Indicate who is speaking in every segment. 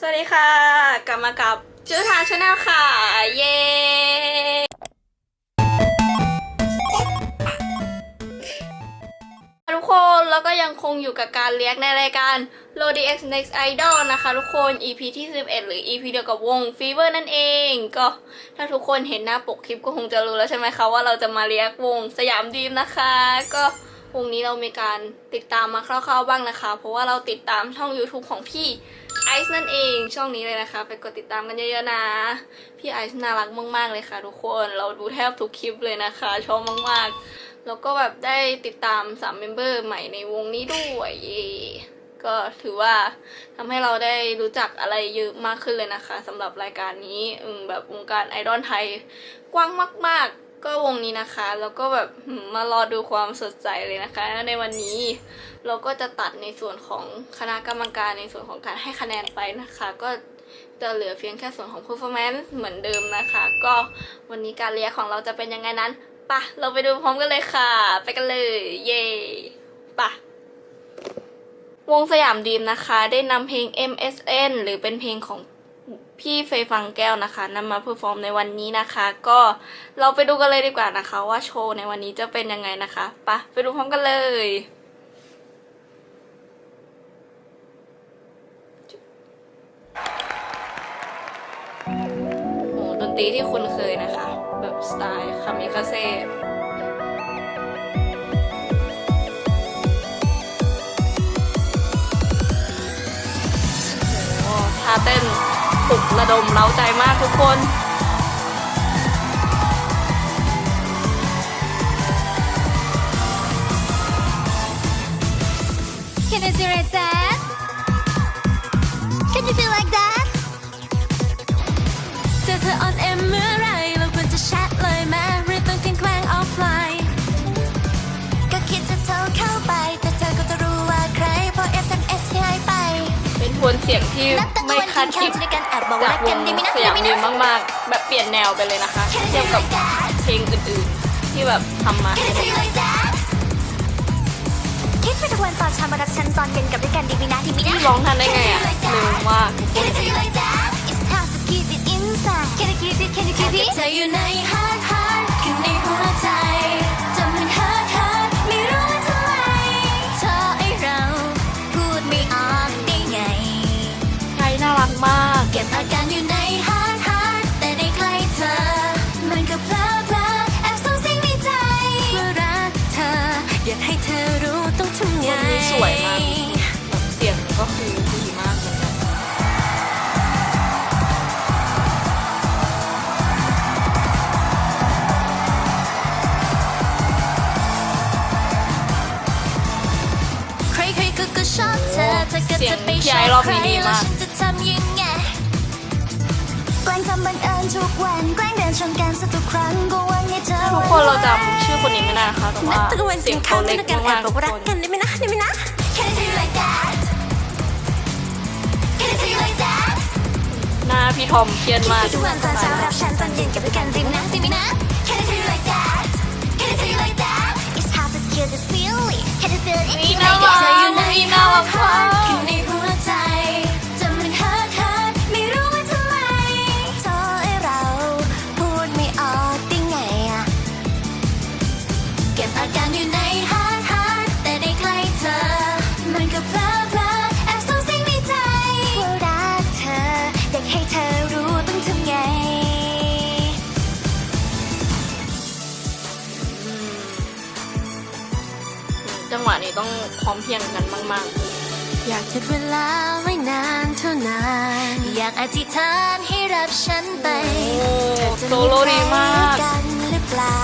Speaker 1: สวัสดีค่ะ กลับมากับจื้อทางชาแนลค่ะ เย้ทุกคนแล้วก็ยังคงอยู่กับการเรียกในรายการ l o d x Next Idol นะคะ ทุกคน EP ที่ 11 หรือ EP เดียวกับวง Fever นั่นเอง ก็ถ้าทุกคนเห็นหน้าปกคลิปก็คงจะรู้แล้วใช่ไหมคะ ว่าเราจะมาเรียกวงสยามดีมนะคะ ก็วงนี้เรามีการติดตามมาคร่าวๆบ้างนะคะ เพราะว่าเราติดตามช่อง YouTube ของพี่ ไอซ์นั่นเองช่องนี้เลยนะคะ ไปกดติดตามกันเยอะๆนะ พี่ไอซ์น่ารักมากๆเลยค่ะ ทุกคนเราดูแทบทุกคลิปเลยนะคะ ชอบมากๆ แล้วก็แบบได้ติดตามสามเมมเบอร์ใหม่ในวงนี้ด้วยก็ถือว่าทำให้เราได้รู้จักอะไรเยอะมากขึ้นเลยนะคะสำหรับรายการนี้อืแบบวงการไอดอลไทยกว้างมาก ๆ ก็วงนี้นะคะ แล้วก็แบบมมารอดูความสดใสเลยนะคะ ในวันนี้เราก็จะตัดในส่วนของคณะกรรมการในส่วนของการให้คะแนนไปนะคะ ก็จะเหลือเพียงแค่ส่วนของ performance เหมือนเดิมนะคะ ก็วันนี้การเรียกของเราจะเป็นยังไงนั้นปะเราไปดูพร้อมกันเลยค่ะ ไปกันเลย เย่ปะวงสยามดีมนะคะ ได้นำเพลง MSN หรือเป็นเพลงของ พี่เฟยฟังแก้วนะคะนำมาเพอร์ฟอร์มในวันนี้นะคะ ก็เราไปดูกันเลยดีกว่านะคะ ว่าโชว์ในวันนี้จะเป็นยังไงนะคะปะไปดูพร้อมกันเลยโอ้ดนตรีที่คุณเคยนะคะ แบบสไตล์คามิคาเซ่ ปลุกระดมเร้าใจมากทุกคน
Speaker 2: Can you feel like that? Can you feel like that? เจอเธอออนเอ็มเมื่อไร
Speaker 1: สียงที่
Speaker 2: นัดตั้งแต่
Speaker 1: ไม่
Speaker 2: วัน
Speaker 1: คาด
Speaker 2: กิน
Speaker 1: คิ
Speaker 2: ข้า
Speaker 1: ด
Speaker 2: วจะด้วยกันแอบบอกว่า
Speaker 1: จาก
Speaker 2: รัก
Speaker 1: ว
Speaker 2: กัน
Speaker 1: ง
Speaker 2: ดีไหมนะ
Speaker 1: สยาม
Speaker 2: ดี
Speaker 1: ดี
Speaker 2: ไหมนะ
Speaker 1: มากๆ แบบเปลี่ยนแนวไปเลยนะคะเทียบกับเพลงอื่นๆ ที่แบบทำมา
Speaker 2: Can I feel like that? คิดไปทุกวันตอนเช้ามารับฉันตอนเย็นกลับด้วยกันดีไหมนะดีไหมนะ
Speaker 1: ร้องทันได้ไงอะเร็วมาก
Speaker 2: Can I tell you like that? It's time to keep it inside. Can I keep it? Can you keep it? เธออยู่ใน heart heart ข้างในหัวใจ เธอก็เสียจะ
Speaker 1: ง
Speaker 2: ไป
Speaker 1: พี่
Speaker 2: ช
Speaker 1: ไอ้
Speaker 2: อบ
Speaker 1: รอบ
Speaker 2: ใคร
Speaker 1: นี้ดี
Speaker 2: แล้ว
Speaker 1: มาก
Speaker 2: ฉันจะทำยังไงแกล้งทำบังเอิญทุกวันแกล้งเดินชนกันสักทุกครั้งก็หวังให้เธอ
Speaker 1: ทุกคนเราจำชื่อคนนี้ไม่ได้นะคะแต่ว่า
Speaker 2: ตะวัน
Speaker 1: เสียง
Speaker 2: ข้า
Speaker 1: เขา
Speaker 2: ว
Speaker 1: เล็ก
Speaker 2: กันแอ
Speaker 1: มา
Speaker 2: บ
Speaker 1: กๆ
Speaker 2: บ
Speaker 1: ทุ
Speaker 2: อก
Speaker 1: ก
Speaker 2: ว่ารัก
Speaker 1: คน
Speaker 2: กันได้ไหมนะได้ไหมนะ Can I tell you like that Can I tell you like that
Speaker 1: หน้าพี่ทอมเครียดมาก
Speaker 2: ทุกวันตอนเช้ารับฉันตอนเย็นกับด้วยกันดีไหมนะดีไหมนะ วะนี้ต้อง
Speaker 1: พร้อมเพรียงกันมาก
Speaker 2: อยากหยุดเวลาไว้นานเท่านาน อยากอธิษฐานให้รับฉันไป
Speaker 1: ๆโอ้
Speaker 2: เธอจะ
Speaker 1: โซโล่ดีมาก
Speaker 2: กันหรือเปล่า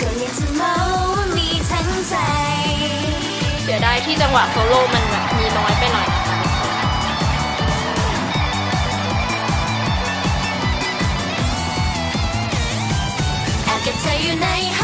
Speaker 2: ก็อยากจะเมาว่ามีทั้งใจ
Speaker 1: เสียดายที่จังหวะโซโล่มันแบบมีน้อยไปหน่อยนะคะ
Speaker 2: แอบเก็บเธออยู่ใน heart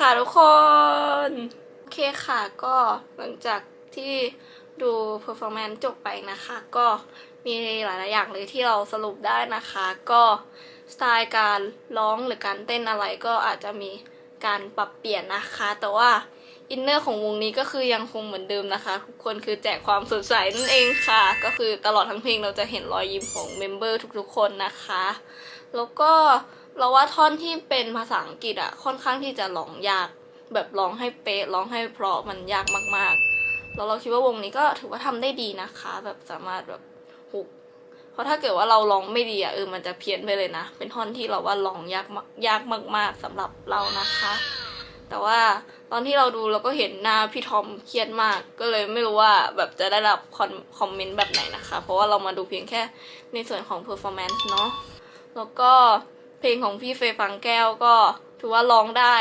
Speaker 1: ค่ะทุกคน โอเคค่ะก็หลังจากที่ดู performance จบไปนะคะ ก็มีหลายๆอย่างเลยที่เราสรุปได้นะคะ ก็สไตล์การร้องหรือการเต้นอะไรก็อาจจะมีการปรับเปลี่ยนนะคะ แต่ว่าอินเนอร์ของวงนี้ก็คือยังคงเหมือนเดิมนะคะ ทุกคนคือแจกความสดใสนั่นเองค่ะ ก็คือตลอดทั้งเพลงเราจะเห็นรอยยิ้มของเมมเบอร์ทุกๆคนนะคะ แล้วก็ เราว่าท่อนที่เป็นภาษาอังกฤษอะค่อนข้างที่จะร้องยาก แบบร้องให้เป๊ะร้องให้เพราะมันยากมากๆแล้วเราคิดว่าวงนี้ก็ถือว่าทำได้ดีนะคะ แบบสามารถแบบหุกเพราะถ้าเกิดว่าเราร้องไม่ดีอะเออมันจะเพี้ยนไปเลยนะ เป็นท่อนที่เราว่าร้องยากมากยากมาก ๆสำหรับเรานะคะ แต่ว่าตอนที่เราดูเราก็เห็นหน้าพี่ทอมเครียดมาก ก็เลยไม่รู้ว่าแบบจะได้รับคอมคอมเมนต์แบบไหนนะคะ เพราะว่าเรามาดูเพียงแค่ในส่วนของ performance เนาะแล้วก็ เพลงของพี่เฟยฟังแก้วก็ถือว่าร้องได้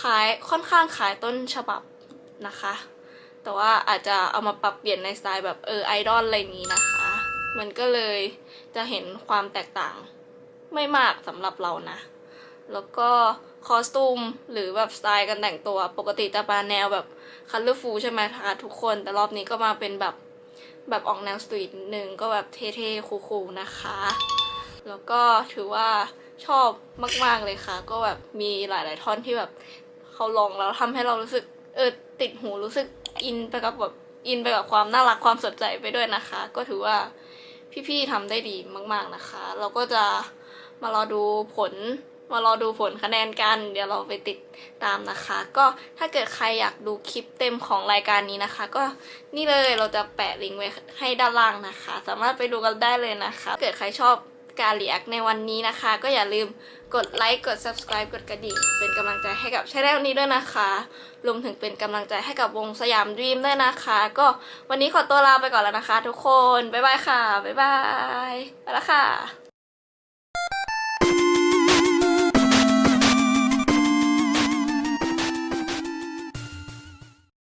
Speaker 1: คล้ายค่อนข้างคล้ายต้นฉบับนะคะ แต่ว่าอาจจะเอามาปรับเปลี่ยนในสไตล์แบบเออไอดอลอะไรนี้นะคะ มันก็เลยจะเห็นความแตกต่างไม่มากสำหรับเรานะ แล้วก็คอสตูมหรือแบบสไตล์การแต่งตัวปกติจะมาแนวแบบคัลเลอร์ฟูใช่ไหมคะทุกคน แต่รอบนี้ก็มาเป็นแบบแบบออกแนวสตรีทนิดนึงก็แบบเท่ๆ คูลๆนะคะ แล้วก็ถือว่า ชอบมาก ๆเลยค่ะ ก็แบบมีหลาย ๆ ท่อนที่แบบเขาลองแล้วทำให้เรารู้สึก เออติดหูรู้สึกอินไปกับแบบอินไปกับความน่ารักความสดใจไปด้วยนะคะ ก็ถือว่าพี่ๆทำได้ดีมาก ๆนะคะ เราก็จะมารอดูผลมารอดูผลคะแนนกัน เดี๋ยวเราไปติดตามนะคะ ก็ถ้าเกิดใครอยากดูคลิปเต็มของรายการนี้นะคะ ก็นี่เลยเราจะแปะลิงก์ไว้ให้ด้านล่างนะคะ สามารถไปดูกันได้เลยนะคะถ้าเกิดใครชอบ การรีแอคในวันนี้นะคะ ก็อย่าลืมกดไลค์กด subscribe กดกระดิ่ง เป็นกำลังใจให้กับช่องนี้ด้วยนะคะรวมถึงเป็นกำลังใจให้กับวงสยามดรีมด้วยนะคะ ก็วันนี้ขอตัวลาไปก่อนแล้วนะคะ ทุกคน บ๊ายบายค่ะ บ๊ายบายไปแล้วค่ะ